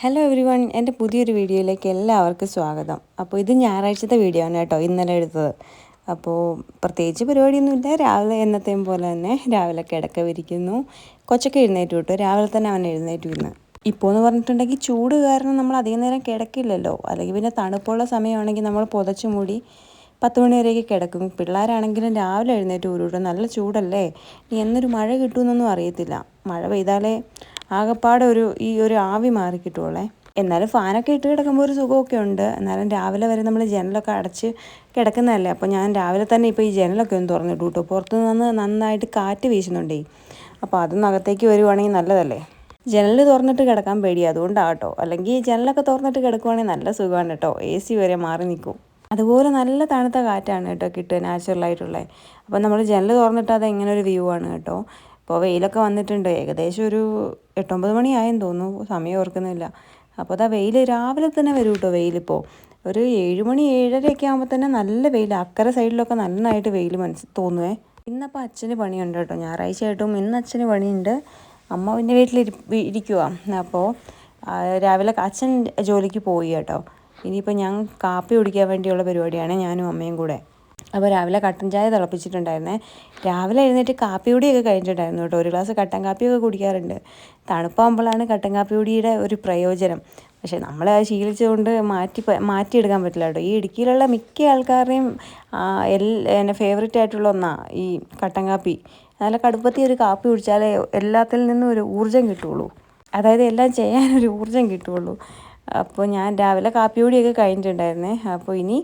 Hello every one എന്റെ പുതിയൊരു വീഡിയോയിലേക്ക് എല്ലാവർക്കും സ്വാഗതം. അപ്പോൾ ഇത് ഞായറാഴ്ചത്തെ വീഡിയോ ആണ് കേട്ടോ ഇന്നലെ എടുത്തത്. അപ്പോൾ പ്രത്യേകിച്ച് പരിപാടിയൊന്നുമില്ല രാവിലെ എന്നത്തെയും പോലെ തന്നെ രാവിലെ കിടക്ക വിരിക്കുന്നു കൊച്ചൊക്കെ എഴുന്നേറ്റ് വിട്ടു രാവിലെ തന്നെ അവൻ എഴുന്നേറ്റ് വിന്ന് ഇപ്പോൾ എന്ന് പറഞ്ഞിട്ടുണ്ടെങ്കിൽ ചൂട് കാരണം നമ്മൾ അധികം നേരം കിടക്കില്ലല്ലോ. അല്ലെങ്കിൽ പിന്നെ തണുപ്പുള്ള സമയമാണെങ്കിൽ നമ്മൾ പുതച്ചു മൂടി പത്ത് മണി വരെയൊക്കെ കിടക്കും. പിള്ളേരാണെങ്കിലും രാവിലെ എഴുന്നേറ്റ് ഉരുട്ടും നല്ല ചൂടല്ലേ? ഇനി എന്നൊരു മഴ കിട്ടുമെന്നൊന്നും അറിയത്തില്ല. മഴ പെയ്താലേ ആകപ്പാടെ ഒരു ഈ ഒരു ആവി മാറി കിട്ടുവോളേ. എന്നാലും ഫാനൊക്കെ ഇട്ട് കിടക്കുമ്പോൾ ഒരു സുഖമൊക്കെ ഉണ്ട്. എന്നാലും രാവിലെ വരെ നമ്മൾ ജനലൊക്കെ അടച്ച് കിടക്കുന്നതല്ലേ. അപ്പോൾ ഞാൻ രാവിലെ തന്നെ ഇപ്പോൾ ഈ ജനലൊക്കെ ഒന്ന് തുറന്നിട്ടു കേട്ടോ പുറത്തു നിന്ന് നന്നായിട്ട് കാറ്റ് വീശുന്നുണ്ടേ. അപ്പോൾ അതൊന്നും അകത്തേക്ക് വരുവാണെങ്കിൽ നല്ലതല്ലേ. ജനൽ തുറന്നിട്ട് കിടക്കാൻ പേടിയാണ് അതുകൊണ്ടാട്ടോ. അല്ലെങ്കിൽ ജനലൊക്കെ തുറന്നിട്ട് കിടക്കുവാണെങ്കിൽ നല്ല സുഖമാണ് കേട്ടോ എ സി വരെ മാറി നിൽക്കും. അതുപോലെ നല്ല തണുത്ത കാറ്റാണ് കേട്ടോ കിട്ടുക. നാച്ചുറലായിട്ടുള്ളത് അപ്പോൾ നമ്മൾ ജനൽ തുറന്നിട്ട് അത് എങ്ങനെ ഒരു വ്യൂ ആണ് കേട്ടോ ഇപ്പോൾ വെയിലൊക്കെ വന്നിട്ടുണ്ട്. ഏകദേശം ഒരു എട്ടൊമ്പത് മണിയായെന്ന് തോന്നുന്നു. സമയം ഓർക്കുന്നില്ല. അപ്പോൾ അതാ വെയിൽ രാവിലെ തന്നെ വരും കേട്ടോ വെയിലിപ്പോൾ ഒരു ഏഴ് മണി ഏഴരയൊക്കെ ആകുമ്പോൾ തന്നെ നല്ല വെയിൽ അക്കരെ സൈഡിലൊക്കെ നന്നായിട്ട് വെയിൽ മനസ്സ് തോന്നുവേ. ഇന്നപ്പോൾ അച്ഛന് പണിയുണ്ട് കേട്ടോ ഞായറാഴ്ച ആയിട്ടും ഇന്ന് അച്ഛന് പണിയുണ്ട്. അമ്മ പിന്നെ വീട്ടിൽ ഇരിക്കുക അപ്പോൾ രാവിലെ അച്ഛൻ ജോലിക്ക് പോയി കേട്ടോ ഇനിയിപ്പോൾ ഞാൻ കാപ്പി കുടിക്കാൻ വേണ്ടിയുള്ള പരിപാടിയാണ് ഞാനും അമ്മയും കൂടെ. അപ്പോൾ രാവിലെ കട്ടൻ ചായ തിളപ്പിച്ചിട്ടുണ്ടായിരുന്നേ. രാവിലെ എഴുന്നേറ്റ് കാപ്പി കുടിയൊക്കെ കഴിഞ്ഞിട്ടുണ്ടായിരുന്നു കേട്ടോ. ഒരു ഗ്ലാസ് കട്ടൻ കാപ്പിയൊക്കെ കുടിക്കാറുണ്ട്. തണുപ്പാകുമ്പോഴാണ് കട്ടൻ കാപ്പി പൊടിയുടെ ഒരു പ്രയോജനം. പക്ഷേ നമ്മൾ അത് ശീലിച്ചുകൊണ്ട് മാറ്റി മാറ്റിയെടുക്കാൻ പറ്റില്ല കേട്ടോ. ഈ ഇടുക്കിയിലുള്ള മിക്ക ആൾക്കാരുടെയും എന്റെ ഫേവറേറ്റ് ആയിട്ടുള്ള ഒന്നാണ് ഈ കട്ടൻ കാപ്പി. നല്ല കടുപ്പത്തി ഒരു കാപ്പി കുടിച്ചാലേ എല്ലാത്തിൽ നിന്നും ഒരു ഊർജം കിട്ടുള്ളൂ അതായത് എല്ലാം ചെയ്യാനൊരു ഊർജം കിട്ടുള്ളൂ അപ്പോൾ ഞാൻ രാവിലെ കാപ്പി കൂടിയൊക്കെ കഴിഞ്ഞിട്ടുണ്ടായിരുന്നേ. അപ്പോൾ ഇനി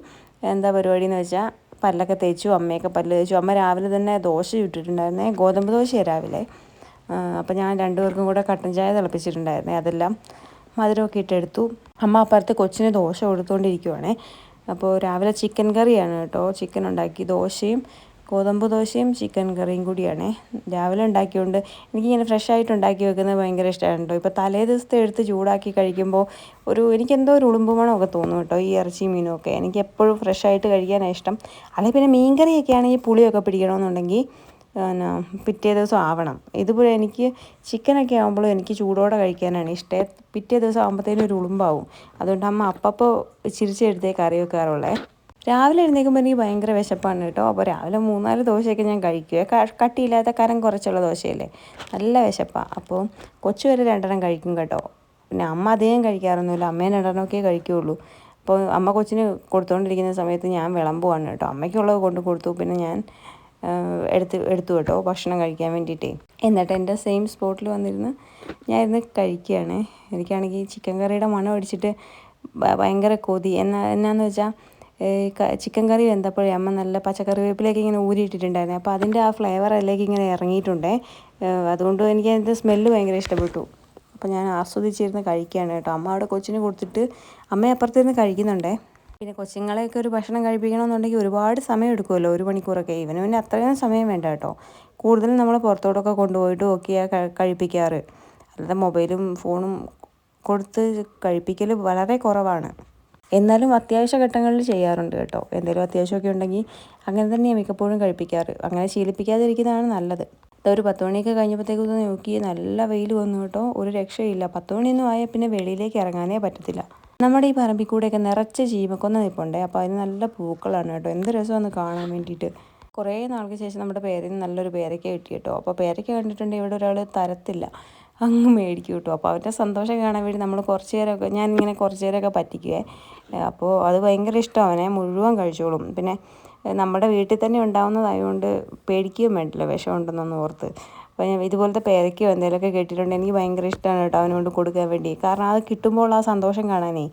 എന്താ പരിപാടി എന്ന് വെച്ചാൽ പല്ലൊക്കെ തേച്ചു അമ്മയൊക്കെ പല്ല് തേച്ചു. അമ്മ രാവിലെ തന്നെ ദോശ ചുട്ടിട്ടുണ്ടായിരുന്നേ ഗോതമ്പ് ദോശയാണ് രാവിലെ. അപ്പോൾ ഞാൻ രണ്ടുപേർക്കും കൂടെ കട്ടൻ ചായ തിളപ്പിച്ചിട്ടുണ്ടായിരുന്നേ അതെല്ലാം മധുരമൊക്കെ ഇട്ടെടുത്തു. അമ്മ അപ്പുറത്ത് കൊച്ചിന് ദോശ കൊടുത്തുകൊണ്ടിരിക്കുവാണേ അപ്പോൾ രാവിലെ ചിക്കൻ കറിയാണ് കേട്ടോ ചിക്കൻ ഉണ്ടാക്കി ദോശയും ഗോതമ്പ് ദോശയും ചിക്കൻ കറിയും കൂടിയാണ്. രാവിലെ ഉണ്ടാക്കിയോണ്ട് എനിക്കിങ്ങനെ ഫ്രഷ് ആയിട്ട് ഉണ്ടാക്കി വെക്കുന്നത് ഭയങ്കര ഇഷ്ടമാണ് കേട്ടോ ഇപ്പോൾ തലേ ദിവസത്തെ എടുത്ത് ചൂടാക്കി കഴിക്കുമ്പോൾ ഒരു എനിക്കെന്തോ ഒരു ഉളുമ്പ് ഒക്കെ തോന്നും കേട്ടോ ഈ ഇറച്ചി മീനും ഒക്കെ. എനിക്ക് എപ്പോഴും ഫ്രഷ് ആയിട്ട് കഴിക്കാനാണ് ഇഷ്ടം. അല്ലെങ്കിൽ പിന്നെ മീൻ കറിയൊക്കെ ആണെങ്കിൽ പുളിയൊക്കെ പിടിക്കണമെന്നുണ്ടെങ്കിൽ പിന്നെ പിറ്റേ ദിവസം ആവണം. ഇതുപോലെ എനിക്ക് ചിക്കനൊക്കെ ആകുമ്പോഴും എനിക്ക് ചൂടോടെ കഴിക്കാനാണ് ഇഷ്ടം. പിറ്റേ ദിവസം ആകുമ്പോഴത്തേനും ഒരു ഉളുമ്പാവും. അതുകൊണ്ട് അമ്മ അപ്പപ്പോൾ ചിരിച്ചെടുത്തേ കറി വെക്കാറുള്ളേ. രാവിലെ എഴുന്നേൽക്കുമ്പോൾ എനിക്ക് ഭയങ്കര വിശപ്പാണ് കേട്ടോ. അപ്പോൾ രാവിലെ മൂന്നാൽ ദോശയൊക്കെ ഞാൻ കഴിക്കുക കട്ടിയില്ലാത്ത കരം കുറച്ചുള്ള ദോശയല്ലേ? നല്ല വിശപ്പാണ് അപ്പോൾ കൊച്ചു വരെ രണ്ടെണ്ണം കഴിക്കും കേട്ടോ. പിന്നെ അമ്മ അധികം കഴിക്കാറൊന്നുമില്ല. അമ്മയും രണ്ടെണ്ണമൊക്കെ കഴിക്കുകയുള്ളൂ അപ്പോൾ അമ്മ കൊച്ചിന് കൊടുത്തുകൊണ്ടിരിക്കുന്ന സമയത്ത് ഞാൻ വിളമ്പുവാണ് കേട്ടോ. അമ്മയ്ക്കുള്ളത് കൊണ്ട് കൊടുത്തു. പിന്നെ ഞാൻ എടുത്ത് എടുത്തു കേട്ടോ ഭക്ഷണം കഴിക്കാൻ വേണ്ടിയിട്ടേ. എന്നിട്ട് എന്റെ സെയിം സ്പോട്ടിൽ വന്നിരുന്ന് ഞാൻ ഇരുന്ന് കഴിക്കുകയാണ്. എനിക്കാണെങ്കിൽ ചിക്കൻ കറിയുടെ മണം അടിച്ചിട്ട് ഭയങ്കര കൊതി. എന്നാ എന്നാന്ന് വെച്ചാൽ ചിക്കൻ കറി വെന്തപ്പോഴേ അമ്മ നല്ല പച്ചക്കറി വേപ്പിലേക്ക് ഇങ്ങനെ ഊരിയിട്ടിട്ടുണ്ടായിരുന്നു. അപ്പോൾ അതിന്റെ ആ ഫ്ലേവർ അതിലേക്ക് ഇങ്ങനെ ഇറങ്ങിയിട്ടുണ്ടേ. അതുകൊണ്ട് എനിക്ക് അതിന്റെ സ്മെല്ല് ഭയങ്കര ഇഷ്ടപ്പെട്ടു. അപ്പോൾ ഞാൻ ആസ്വദിച്ചിരുന്ന് കഴിക്കുകയാണ് കേട്ടോ. അമ്മ അവിടെ കൊച്ചിന് കൊടുത്തിട്ട് അമ്മ അപ്പുറത്തിരുന്ന് കഴിക്കുന്നുണ്ടേ. പിന്നെ കൊച്ചുങ്ങളെയൊക്കെ ഒരു ഭക്ഷണം കഴിപ്പിക്കണമെന്നുണ്ടെങ്കിൽ ഒരുപാട് സമയം എടുക്കുമല്ലോ ഒരു മണിക്കൂറൊക്കെ. ഇവന് പിന്നെ അത്രയും സമയം വേണ്ട കേട്ടോ. കൂടുതലും നമ്മൾ പുറത്തോട്ടൊക്കെ കൊണ്ടുപോയിട്ട് ഒക്കെയാണ് കഴിപ്പിക്കാറ്. അല്ലാതെ മൊബൈലും ഫോണും കൊടുത്ത് കഴിപ്പിക്കൽ വളരെ കുറവാണ്. എന്നാലും അത്യാവശ്യ ഘട്ടങ്ങളിൽ ചെയ്യാറുണ്ട് കേട്ടോ. എന്തെങ്കിലും അത്യാവശ്യമൊക്കെ ഉണ്ടെങ്കിൽ അങ്ങനെ തന്നെയാണ് മിക്കപ്പോഴും കഴിപ്പിക്കാറ്. അങ്ങനെ ശീലിപ്പിക്കാതിരിക്കുന്നതാണ് നല്ലത്. ഒരു പത്ത് മണിയൊക്കെ കഴിഞ്ഞപ്പോഴത്തേക്കും ഒന്ന് നോക്കി നല്ല വെയിൽ വന്നു കേട്ടോ. ഒരു രക്ഷയില്ല. പത്ത് മണിയൊന്നും ആയാൽ പിന്നെ വെളിയിലേക്ക് ഇറങ്ങാനേ പറ്റത്തില്ല. നമ്മുടെ ഈ പറമ്പിൽ കൂടെയൊക്കെ നിറച്ച് ചീമക്കൊന്ന നിൽപ്പുണ്ടേ അപ്പോൾ അതിന് നല്ല പൂക്കളാണ് കേട്ടോ. എന്ത് രസമാണ് കാണാൻ വേണ്ടിയിട്ട്. കുറേ നാൾക്ക് ശേഷം നമ്മുടെ പേരിന് നല്ലൊരു പേരയ്ക്ക കിട്ടി കേട്ടോ. അപ്പോൾ പേരയ്ക്ക കണ്ടിട്ടുണ്ടെങ്കിൽ ഇവിടെ ഒരാൾ തരത്തില്ല. അങ്ങ് മേടിക്കും കേട്ടോ. അപ്പോൾ അവരുടെ സന്തോഷം കാണാൻ വേണ്ടി നമ്മൾ കുറച്ച് നേരമൊക്കെ ഞാനിങ്ങനെ കുറച്ച് നേരമൊക്കെ പറ്റിക്കുവേ. അപ്പോൾ അത് ഭയങ്കര ഇഷ്ടം അവനെ മുഴുവൻ കഴിച്ചോളും. പിന്നെ നമ്മുടെ വീട്ടിൽ തന്നെ ഉണ്ടാവുന്നതായതുകൊണ്ട് പേടിക്കുകയും വേണ്ടില്ല വിഷം ഉണ്ടെന്നൊന്നും ഓർത്ത്. അപ്പോൾ ഞാൻ ഇതുപോലത്തെ പേരയ്ക്കോ എന്തെങ്കിലുമൊക്കെ കേട്ടിട്ടുണ്ടെങ്കിൽ എനിക്ക് ഭയങ്കര ഇഷ്ടമാണ് കേട്ടോ അവനോട് കൊടുക്കാൻ വേണ്ടി. കാരണം അത് കിട്ടുമ്പോൾ ആ സന്തോഷം കാണാനേ.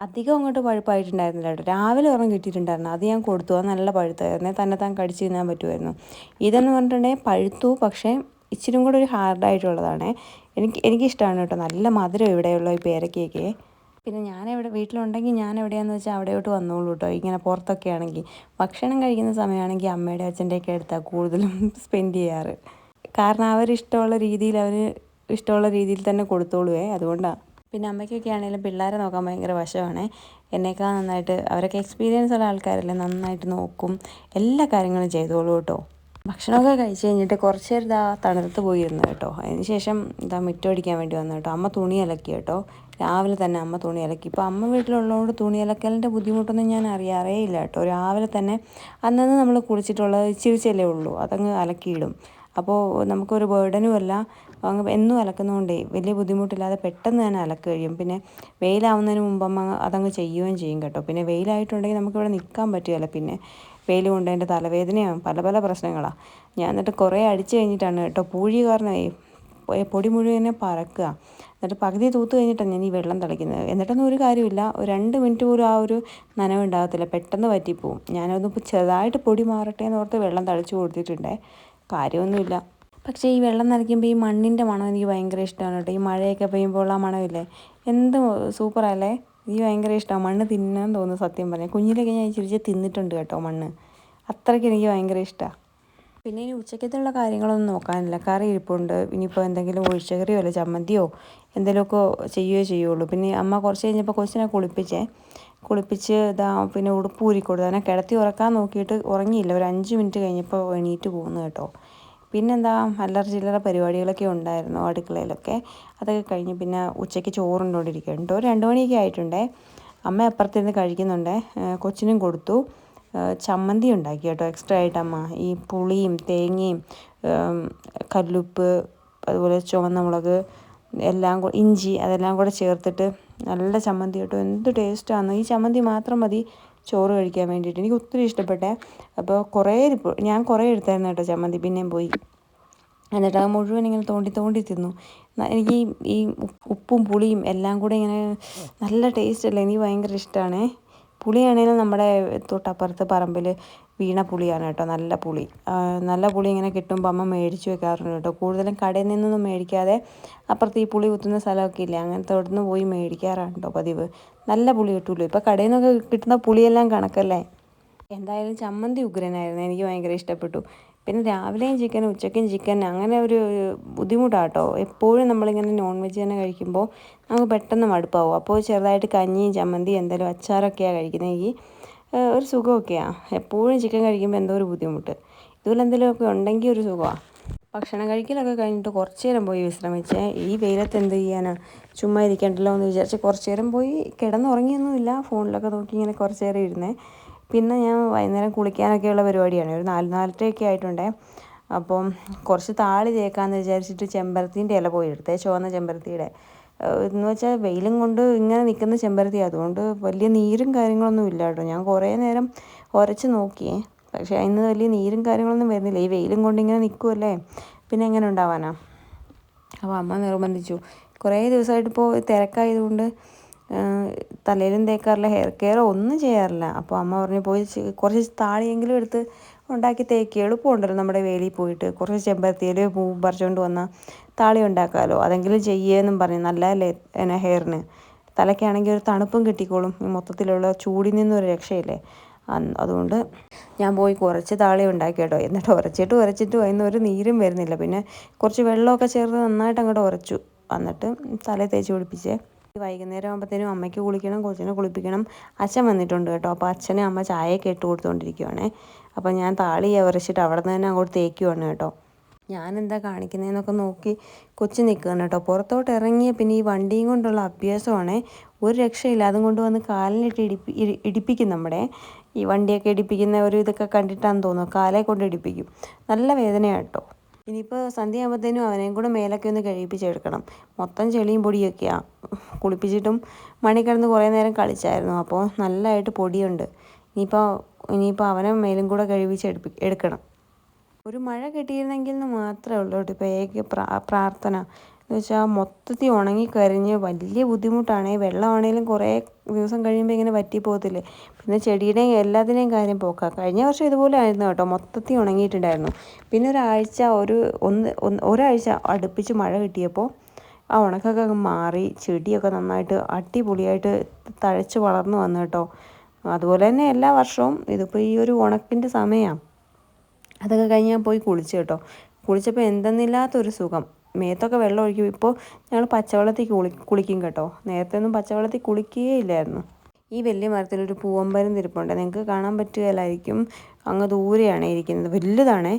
അധികം അങ്ങോട്ട് പഴുപ്പായിട്ടുണ്ടായിരുന്നില്ല കേട്ടോ. രാവിലെ ഒരെണ്ണം കിട്ടിയിട്ടുണ്ടായിരുന്നു. അത് ഞാൻ കൊടുത്തു. അത് നല്ല പഴുത്തായിരുന്നു. തന്നെ താൻ കടിച്ചു തിന്നാൻ പറ്റുമായിരുന്നു. ഇതെന്ന് പറഞ്ഞിട്ടുണ്ടെങ്കിൽ പഴുത്തു പക്ഷേ ഇച്ചിരി കൂടെ ഒരു ഹാർഡായിട്ടുള്ളതാണ് എനിക്ക് എനിക്കിഷ്ടമാണ് കേട്ടോ. നല്ല മധുരം ഇവിടെയുള്ള ഈ പേരക്കയൊക്കെ. പിന്നെ ഞാൻ എവിടെ വീട്ടിലുണ്ടെങ്കിൽ ഞാൻ എവിടെയാണെന്ന് വെച്ചാൽ അവിടെയോട്ട് വന്നോളൂ കേട്ടോ. ഇങ്ങനെ പുറത്തൊക്കെ ആണെങ്കിൽ ഭക്ഷണം കഴിക്കുന്ന സമയമാണെങ്കിൽ അമ്മയുടെ അച്ഛന്റെയൊക്കെ അടുത്താണ് കൂടുതലും സ്പെൻഡ് ചെയ്യാറ്. കാരണം അവരിഷ്ടമുള്ള രീതിയിൽ അവർ ഇഷ്ടമുള്ള രീതിയിൽ തന്നെ കൊടുത്തോളുവേ അതുകൊണ്ടാണ് പിന്നെ അമ്മയ്ക്കൊക്കെ ആണെങ്കിലും പിള്ളേരെ നോക്കാൻ ഭയങ്കര വശമാണ്. എന്നേക്കാൾ നന്നായിട്ട് അവരൊക്കെ എക്സ്പീരിയൻസ് ഉള്ള ആൾക്കാരല്ലേ നന്നായിട്ട് നോക്കും. എല്ലാ കാര്യങ്ങളും ചെയ്തോളൂ കേട്ടോ. ഭക്ഷണമൊക്കെ കഴിച്ച് കഴിഞ്ഞിട്ട് കുറച്ച് നേരം ഇതാ തണുത്ത് പോയിരുന്നു കേട്ടോ. അതിന് ശേഷം ഇതാ മുറ്റമടിക്കാൻ വേണ്ടി വന്നു കേട്ടോ. അമ്മ തുണി അലക്കി കേട്ടോ. രാവിലെ തന്നെ അമ്മ തുണി അലക്കി. ഇപ്പോൾ അമ്മ വീട്ടിലുള്ളതുകൊണ്ട് തുണി അലക്കലിന്റെ ബുദ്ധിമുട്ടൊന്നും ഞാൻ അറിയാറേ ഇല്ല കേട്ടോ. രാവിലെ തന്നെ അന്നന്ന് നമ്മൾ കുളിച്ചിട്ടുള്ളത് ഇച്ചിരിച്ചല്ലേ ഉള്ളൂ. അതങ്ങ് അലക്കിയിടും. അപ്പോൾ നമുക്കൊരു ബേർഡനുമല്ല അങ്ങ് എന്നും അലക്കുന്നതുകൊണ്ടേ വലിയ ബുദ്ധിമുട്ടില്ലാതെ പെട്ടെന്ന് തന്നെ അലക്ക് കഴിയും. പിന്നെ വെയിലാവുന്നതിന് മുമ്പ് അമ്മ അതങ്ങ് ചെയ്യുകയും ചെയ്യും കേട്ടോ. പിന്നെ വെയിലായിട്ടുണ്ടെങ്കിൽ നമുക്കിവിടെ നിൽക്കാൻ പറ്റുകയില്ല. പിന്നെ വെയിൽ കൊണ്ട് എന്റെ തലവേദനയാണ് പല പല പ്രശ്നങ്ങളാണ് ഞാൻ എന്നിട്ട് കുറേ അടിച്ചു കഴിഞ്ഞിട്ടാണ് കേട്ടോ പൂഴി കാരണമേ പൊടി മുഴുവനെ പറക്കുക. എന്നിട്ട് പകുതി തൂത്ത് കഴിഞ്ഞിട്ടാണ് ഞാൻ ഈ വെള്ളം തളിക്കുന്നത് എന്നിട്ടൊന്നും ഒരു കാര്യമില്ല. ഒരു രണ്ട് മിനിറ്റ് പോലും ആ ഒരു നനവുണ്ടാകത്തില്ല പെട്ടെന്ന് പറ്റിപ്പോവും ഞാനൊന്ന് ചെറുതായിട്ട് പൊടി മാറട്ടെ എന്ന് ഓർത്ത് വെള്ളം തളിച്ചു കൊടുത്തിട്ടുണ്ടേ. കാര്യമൊന്നുമില്ല. പക്ഷേ ഈ വെള്ളം നനയ്ക്കുമ്പോൾ ഈ മണ്ണിന്റെ മണം എനിക്ക് ഭയങ്കര ഇഷ്ടമാണ് കേട്ടോ. ഈ മഴയൊക്കെ പെയ്യുമ്പോൾ ആ മണമില്ലേ? എന്ത് സൂപ്പറല്ലേ? എനിക്ക് ഭയങ്കര ഇഷ്ടമാണ് മണ്ണ് തിന്നാൻ തോന്നുന്നു സത്യം പറഞ്ഞാൽ കുഞ്ഞിലൊക്കെ ഞാൻ ചിരിച്ച് തിന്നിട്ടുണ്ട് കേട്ടോ മണ്ണ്. അത്രയ്ക്ക് എനിക്ക് ഭയങ്കര ഇഷ്ടമാണ് പിന്നെ ഇനി ഉച്ചക്കത്തുള്ള കാര്യങ്ങളൊന്നും നോക്കാനില്ല. കറി ഇരിപ്പുണ്ട്. ഇനിയിപ്പോൾ എന്തെങ്കിലും ഒഴിച്ചക്കറിയോ അല്ല ചമ്മന്തിയോ എന്തെങ്കിലുമൊക്കെ ചെയ്യുകയോ ചെയ്യുള്ളൂ. പിന്നെ അമ്മ കുറച്ച് കഴിഞ്ഞപ്പോൾ കൊച്ചിനെ കുളിപ്പിച്ചേ. കുളിപ്പിച്ച് ഇതാ പിന്നെ ഉടുപ്പ് ഊരിക്കൊടുത്തു. അതിനെ കിടത്തി ഉറക്കാൻ നോക്കിയിട്ട് ഉറങ്ങിയില്ല. ഒരു അഞ്ച് മിനിറ്റ് കഴിഞ്ഞപ്പോൾ എണീറ്റ് പോകുന്നു കേട്ടോ. പിന്നെന്താ അല്ലറ ചില്ലറ പരിപാടികളൊക്കെ ഉണ്ടായിരുന്നു അടുക്കളയിലൊക്കെ. അതൊക്കെ കഴിഞ്ഞ് പിന്നെ ഉച്ചയ്ക്ക് ചോറുണ്ടോണ്ടിരിക്കുന്നുണ്ട് ഒരു രണ്ട് മണിയൊക്കെ ആയിട്ടുണ്ടേ. അമ്മ അപ്പുറത്തിരുന്ന് കഴിക്കുന്നുണ്ട്. കൊച്ചിനും കൊടുത്തു. ചമ്മന്തി ഉണ്ടാക്കി കേട്ടോ. എക്സ്ട്രാ ആയിട്ട് അമ്മ. ഈ പുളിയും തേങ്ങയും കല്ലുപ്പ് അതുപോലെ ചുവന്ന മുളക് എല്ലാം കൂടെ ഇഞ്ചി അതെല്ലാം കൂടെ ചേർത്തിട്ട് നല്ല ചമ്മന്തി കേട്ടോ. എന്ത് ടേസ്റ്റാണ് ഈ ചമ്മന്തി മാത്രം മതി. ചോറ് കഴിക്കാൻ വേണ്ടിയിട്ട്. എനിക്ക് ഒത്തിരി ഇഷ്ടപ്പെട്ടെ. അപ്പോൾ കുറേ ഞാൻ കുറേ എടുത്തായിരുന്നു കേട്ടോ ചമ്മന്തി. പിന്നെയും പോയി. എന്നിട്ട് അത് മുഴുവൻ ഇങ്ങനെ തോണ്ടി തോണ്ടി തിന്നു. എനിക്ക് ഈ ഉപ്പും പുളിയും എല്ലാം കൂടെ ഇങ്ങനെ നല്ല ടേസ്റ്റ് അല്ലേ? എനിക്ക് ഭയങ്കര ഇഷ്ടമാണ് പുളിയാണെങ്കിലും നമ്മുടെ തൊട്ടപ്പുറത്ത് പറമ്പിൽ വീണ പുളിയാണ് കേട്ടോ നല്ല പുളി. നല്ല പുളി ഇങ്ങനെ കിട്ടുമ്പോൾ അമ്മ മേടിച്ച് വെക്കാറുണ്ട് കേട്ടോ. കൂടുതലും കടയിൽ നിന്നൊന്നും മേടിക്കാതെ അപ്പുറത്ത് ഈ പുളി കുത്തുന്ന സ്ഥലമൊക്കെ ഇല്ലേ അങ്ങനത്തെ അവിടെ പോയി മേടിക്കാറാണ് കേട്ടോ പതിവ്. നല്ല പുളി കിട്ടുമല്ലോ ഇപ്പോൾ കടയിൽ നിന്നൊക്കെ കിട്ടുന്ന പുളിയെല്ലാം കണക്കല്ലേ? എന്തായാലും ചമ്മന്തി ഉഗ്രനായിരുന്നു. എനിക്ക് ഭയങ്കര ഇഷ്ടപ്പെട്ടു. പിന്നെ രാവിലെയും ചിക്കൻ ഉച്ചയ്ക്കും ചിക്കൻ അങ്ങനെ ഒരു ബുദ്ധിമുട്ടാണ് കേട്ടോ എപ്പോഴും നമ്മളിങ്ങനെ നോൺ വെജ് തന്നെ കഴിക്കുമ്പോൾ നമുക്ക് പെട്ടെന്ന് മടുപ്പാവും. അപ്പോൾ ചെറുതായിട്ട് കഞ്ഞിയും ചമ്മന്തി എന്തെങ്കിലും അച്ചാറൊക്കെയാണ് കഴിക്കുന്നതെങ്കിൽ ഒരു സുഖമൊക്കെയാണ് എപ്പോഴും ചിക്കൻ കഴിക്കുമ്പോൾ എന്തോ ഒരു ബുദ്ധിമുട്ട്. ഇതുപോലെ എന്തെങ്കിലുമൊക്കെ ഉണ്ടെങ്കിൽ ഒരു സുഖമാണ് ഭക്ഷണം കഴിക്കലൊക്കെ കഴിഞ്ഞിട്ട് കുറച്ച് നേരം പോയി വിശ്രമിച്ച്. ഈ വെയിലത്ത് എന്ത് ചെയ്യാനാണ് ചുമ്മാ ഇരിക്കണ്ടല്ലോ എന്ന് വിചാരിച്ച് കുറച്ച് നേരം പോയി കിടന്നുറങ്ങിയൊന്നുമില്ല. ഫോണിലൊക്കെ നോക്കി ഇങ്ങനെ കുറച്ച് നേരം ഇരുന്നേ. പിന്നെ ഞാൻ വൈകുന്നേരം കുളിക്കാനൊക്കെയുള്ള പരിപാടിയാണ്. ഒരു നാല് നാലരയൊക്കെ ആയിട്ടുണ്ടേ. അപ്പം കുറച്ച് താളി തേക്കാമെന്ന് വിചാരിച്ചിട്ട് ചെമ്പരത്തിന്റെ ഇല പോയി എടുത്തേ. ചുവന്ന ചെമ്പരത്തിയുടെ. എന്ന് വെച്ചാൽ വെയിലും കൊണ്ട് ഇങ്ങനെ നിൽക്കുന്ന ചെമ്പരത്തി. അതുകൊണ്ട് വലിയ നീരും കാര്യങ്ങളൊന്നും ഇല്ല കേട്ടോ. ഞാൻ കുറേ നേരം ഉരച്ച് നോക്കിയേ പക്ഷേ അതിന് വലിയ നീരും കാര്യങ്ങളൊന്നും വരുന്നില്ല. ഈ വെയിലും കൊണ്ട് ഇങ്ങനെ നിൽക്കുമല്ലേ പിന്നെ എങ്ങനെ ഉണ്ടാവാനാ? അപ്പോൾ അമ്മ നിർബന്ധിച്ചു. കുറേ ദിവസമായിട്ട് ഇപ്പോൾ തിരക്കായതുകൊണ്ട് തലയിലും തേക്കാറില്ല ഹെയർ കെയർ ഒന്നും ചെയ്യാറില്ല. അപ്പോൾ അമ്മ പറഞ്ഞു പോയി കുറച്ച് താളിയെങ്കിലും എടുത്ത് ഉണ്ടാക്കി തേക്കി എളുപ്പമുണ്ടല്ലോ നമ്മുടെ വേലിയിൽ പോയിട്ട്. കുറച്ച് ചെമ്പരത്തിയിൽ പൂ പറിച്ചുകൊണ്ട് വന്നാൽ താളി ഉണ്ടാക്കാമല്ലോ അതെങ്കിലും ചെയ്യുമെന്നും പറഞ്ഞു. നല്ലതല്ലേ എന്നെ ഹെയറിന്? തലയ്ക്കാണെങ്കിൽ ഒരു തണുപ്പും കിട്ടിക്കോളും. ഈ മൊത്തത്തിലുള്ള ചൂടിൽ നിന്നൊരു രക്ഷയില്ലേ? അതുകൊണ്ട് ഞാൻ പോയി കുറച്ച് താളി ഉണ്ടാക്കി കേട്ടോ എന്നിട്ട് ഉരച്ചിട്ട് ഉരച്ചിട്ട് അതിന് ഒരു നീരും വരുന്നില്ല. പിന്നെ കുറച്ച് വെള്ളമൊക്കെ ചേർത്ത് നന്നായിട്ട് അങ്ങോട്ട് ഉരച്ചു. എന്നിട്ട് തലയിൽ തേച്ച് പിടിപ്പിച്ചേ. വൈകുന്നേരം ആകുമ്പോഴത്തേനും അമ്മയ്ക്ക് കുളിക്കണം കൊച്ചിനെ കുളിപ്പിക്കണം. അച്ഛൻ വന്നിട്ടുണ്ട് കേട്ടോ. അപ്പോൾ അച്ഛനെ അമ്മ ചായയൊക്കെ ഇട്ട് കൊടുത്തുകൊണ്ടിരിക്കുവാണേ അപ്പോൾ ഞാൻ താളി ഉരച്ചിട്ട് അവിടെ നിന്ന് തന്നെ അങ്ങോട്ട് തേക്കുവാണ് കേട്ടോ. ഞാൻ എന്താ കാണിക്കുന്നതെന്നൊക്കെ നോക്കി കൊച്ചു നിൽക്കുകയാണ് കേട്ടോ. പുറത്തോട്ട് ഇറങ്ങിയ പിന്നെ ഈ വണ്ടിയും കൊണ്ടുള്ള അഭ്യാസമാണേ. ഒരു രക്ഷയില്ല. അതും കൊണ്ട് വന്ന് കാലിനിട്ട് ഇടിപ്പി ഇടിപ്പിക്കും നമ്മുടെ. ഈ വണ്ടിയൊക്കെ ഇടിപ്പിക്കുന്ന ഒരു ഇതൊക്കെ കണ്ടിട്ടാണെന്ന് തോന്നുന്നു. കാലെ കൊണ്ട് ഇടിപ്പിക്കും. നല്ല വേദനയാണ് കേട്ടോ. ഇനിയിപ്പോൾ സന്ധ്യയാകുമ്പോഴത്തേനും അവനെയും കൂടെ മേലൊക്കെ ഒന്ന് കഴിപ്പിച്ചെടുക്കണം. മൊത്തം ചെളിയും പൊടിയൊക്കെയാണ് കുളിപ്പിച്ചിട്ടും മണി കിടന്ന് കുറേ നേരം കളിച്ചായിരുന്നു. അപ്പോൾ നല്ലതായിട്ട് പൊടിയുണ്ട്. ഇനിയിപ്പോൾ ഇനിയിപ്പോൾ അവനെ മേലും കൂടെ കഴിപ്പിച്ചെടുപ്പി എടുക്കണം. ഒരു മഴ കിട്ടിയിരുന്നെങ്കിൽ എന്ന് മാത്രമേ ഉള്ളൂ ഇപ്പോൾ ഏക പ്രാർത്ഥന. എന്ന് വെച്ചാൽ മൊത്തത്തിൽ ഉണങ്ങി കരിഞ്ഞ് വലിയ ബുദ്ധിമുട്ടാണ്. വെള്ളമാണെങ്കിലും കുറേ ദിവസം കഴിയുമ്പോൾ ഇങ്ങനെ വറ്റി പോകത്തില്ലേ? പിന്നെ ചെടിയുടെയും എല്ലാത്തിനെയും കാര്യം പോക്കാം. കഴിഞ്ഞ വർഷം ഇതുപോലെ ആയിരുന്നു കേട്ടോ. മൊത്തത്തിൽ ഉണങ്ങിയിട്ടുണ്ടായിരുന്നു. പിന്നെ ഒരാഴ്ച ഒരു ഒന്ന് ഒരാഴ്ച അടുപ്പിച്ച് മഴ കിട്ടിയപ്പോൾ ആ ഉണക്കൊക്കെ മാറി. ചെടിയൊക്കെ നന്നായിട്ട് അടിപൊളിയായിട്ട് തഴച്ച് വളർന്നു വന്നു കേട്ടോ. അതുപോലെ തന്നെ എല്ലാ വർഷവും ഇതിപ്പോൾ ഈ ഒരു ഉണക്കിന്റെ സമയമാണ് അതൊക്കെ കഴിഞ്ഞാൽ പോയി കുളിച്ചു കേട്ടോ. കുളിച്ചപ്പോൾ എന്തെന്നില്ലാത്തൊരു സുഖം. മേത്തൊക്കെ വെള്ളം ഒഴിക്കും. ഇപ്പോൾ ഞങ്ങൾ പച്ചവെള്ളത്തിൽ കുളി കുളിക്കും കേട്ടോ. നേരത്തെ ഒന്നും പച്ചവെള്ളത്തിൽ കുളിക്കുകയേ ഇല്ലായിരുന്നു ഈ വലിയ മരത്തിലൊരു പൂവമ്പരം തിരുപ്പുണ്ട് നിങ്ങൾക്ക് കാണാൻ പറ്റുകയില്ലായിരിക്കും. അങ്ങ് ദൂരെയാണ് ഇരിക്കുന്നത്. വലുതാണേ.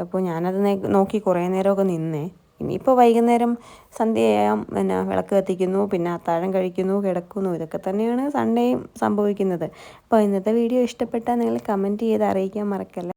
അപ്പോൾ ഞാനത് നോക്കി കുറേ നേരമൊക്കെ നിന്നേ. ഇനിയിപ്പോൾ വൈകുന്നേരം സന്ധ്യയായാൽ പിന്നെ വിളക്ക് കത്തിക്കുന്നു. പിന്നെ അത്താഴം കഴിക്കുന്നു. കിടക്കുന്നു. ഇതൊക്കെ തന്നെയാണ് സൺഡേയും സംഭവിക്കുന്നത്. അപ്പോൾ ഇന്നത്തെ വീഡിയോ ഇഷ്ടപ്പെട്ടാൽ നിങ്ങൾ കമന്റ് ചെയ്ത് അറിയിക്കാൻ മറക്കല്ല.